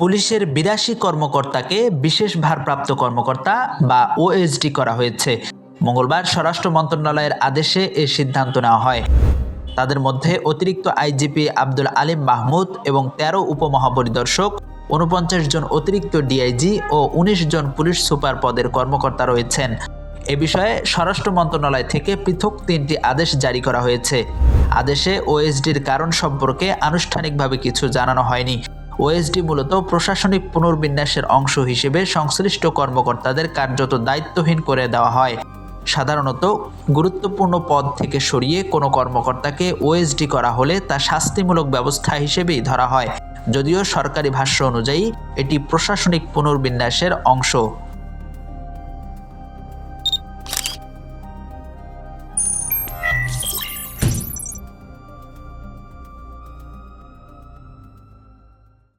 পুলিশের বিরাশি কর্মকর্তাকে বিশেষ ভারপ্রাপ্ত কর্মকর্তা বা ওএসডি করা হয়েছে। মঙ্গলবার স্বরাষ্ট্র মন্ত্রণালয়ের আদেশে এ সিদ্ধান্ত নেওয়া হয়। তাদের মধ্যে অতিরিক্ত আইজিপি আব্দুল আলিম মাহমুদ এবং তেরো উপমহাপরিদর্শক উনপঞ্চাশ জন অতিরিক্ত ডিআইজি ও উনিশ জন পুলিশ সুপার পদের কর্মকর্তা রয়েছেন। এ বিষয়ে স্বরাষ্ট্র মন্ত্রণালয় থেকে পৃথক তিনটি আদেশ জারি করা হয়েছে। আদেশে ওএসডির কারণ সম্পর্কে আনুষ্ঠানিকভাবে কিছু জানানো হয়নি। ওএসডি মূলত প্রশাসনিক পুনর্বিন্যাসের অংশ হিসেবে সংশ্লিষ্ট কর্মকর্তাদের কার্যত দায়িত্বহীন করে দেওয়া হয়। সাধারণত গুরুত্বপূর্ণ পদ থেকে সরিয়ে কোনো কর্মকর্তাকে ওএসডি করা হলে তা শাস্তিমূলক ব্যবস্থা হিসেবেই ধরা হয়। যদিও সরকারি ভাষ্য অনুযায়ী এটি প্রশাসনিক পুনর্বিন্যাসের অংশ।